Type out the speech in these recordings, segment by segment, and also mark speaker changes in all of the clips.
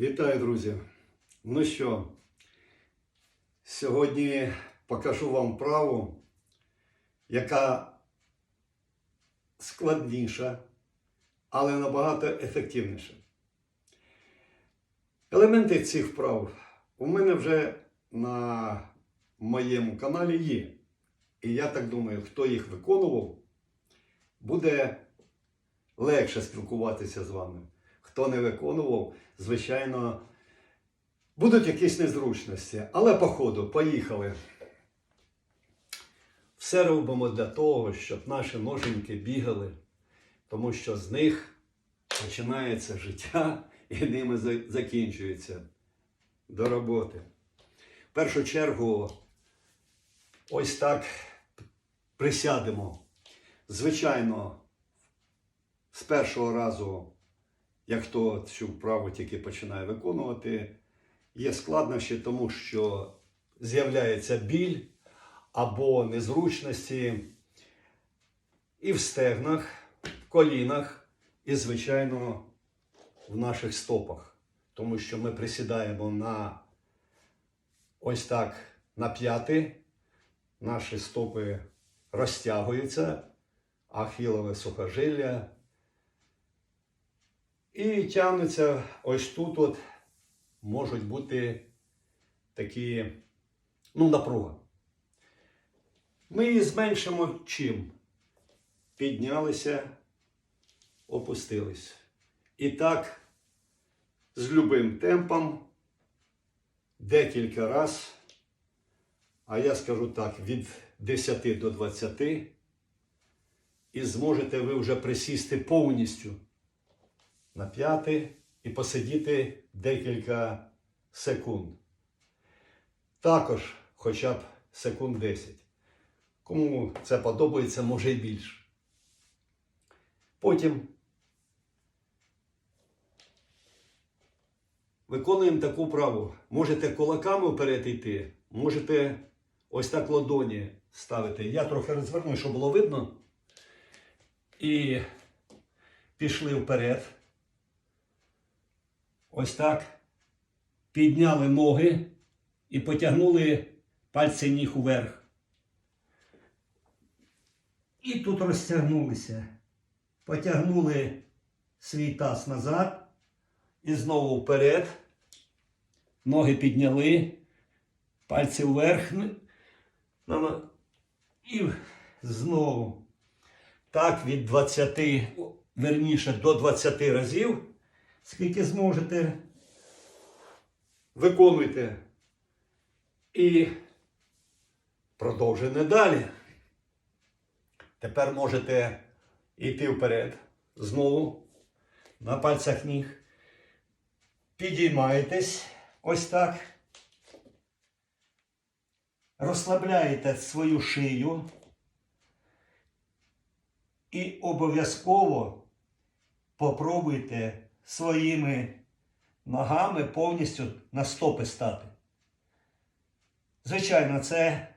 Speaker 1: Вітаю, друзі! Ну що, сьогодні покажу вам праву, яка складніша, але набагато ефективніша. Елементи цих вправ у мене вже на моєму каналі є. І я так думаю, хто їх виконував, буде легше спілкуватися з вами. Хто не виконував, звичайно, будуть якісь незручності. Але по ходу, поїхали. Все робимо для того, щоб наші ноженьки бігали, тому що з них починається життя і ними закінчується до роботи. В першу чергу, ось так присядемо. Звичайно, з першого разу, як хто цю вправу тільки починає виконувати, є складнощі, тому що з'являється біль або незручності і в стегнах, в колінах, і, звичайно, в наших стопах. Тому що ми присідаємо на ось так на п'яти, наші стопи розтягуються, ахілове сухожилля. І тягнуться ось тут от можуть бути такі, ну, напруга. Ми її зменшимо чим? Піднялися, опустились. І так, з любим темпом, декілька раз, а я скажу так, від 10 до 20, і зможете ви вже присісти повністю на п'яти і посидіти декілька секунд. Також хоча б секунд 10. Кому це подобається, може й більше. Потім виконуємо таку праву. Можете кулаками вперед йти, можете ось так ладоні ставити. Я трохи розверну, щоб було видно. І пішли вперед. Ось так. Підняли ноги і потягнули пальці ніг уверх. І тут розтягнулися. Потягнули свій таз назад. І знову вперед. Ноги підняли. Пальці вверх. На- на- І знову. Так, від 20, верніше, до 20 разів скільки зможете, виконуйте. І продовжуємо далі. Тепер можете йти вперед. Знову на пальцях ніг. Підіймаєтесь ось так. Розслабляєте свою шию. І обов'язково попробуйте своїми ногами повністю на стопи стати. Звичайно, це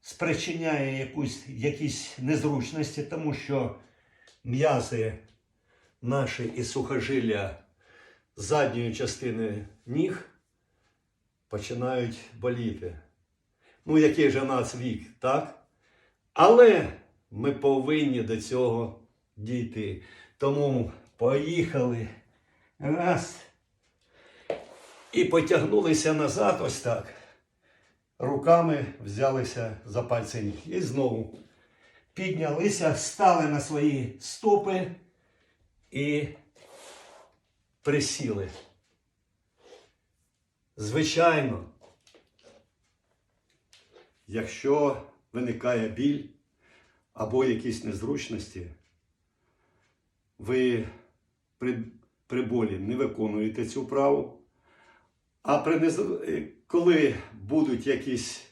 Speaker 1: спричиняє якусь, якісь незручності, тому що м'язи наші і сухожилля задньої частини ніг починають боліти. Ну, який же нас вік, так? Але ми повинні до цього дійти. Тому поїхали. Раз. І потягнулися назад ось так. Руками взялися за пальці ніг. І знову піднялися, стали на свої стопи і присіли. Звичайно, якщо виникає біль або якісь незручності, ви при, при болі не виконуєте цю вправу. А при нез... е, коли будуть якісь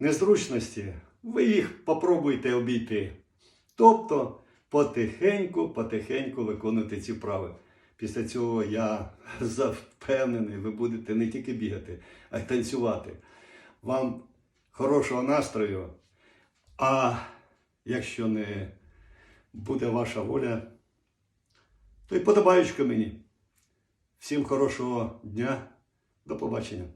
Speaker 1: незручності, ви їх попробуйте обійти. Тобто потихеньку, потихеньку виконуйте ці вправи. Після цього я впевнений, ви будете не тільки бігати, а й танцювати. Вам хорошого настрою. А якщо не буде ваша воля, то й подобаючка мені. Всім хорошого дня. До побачення.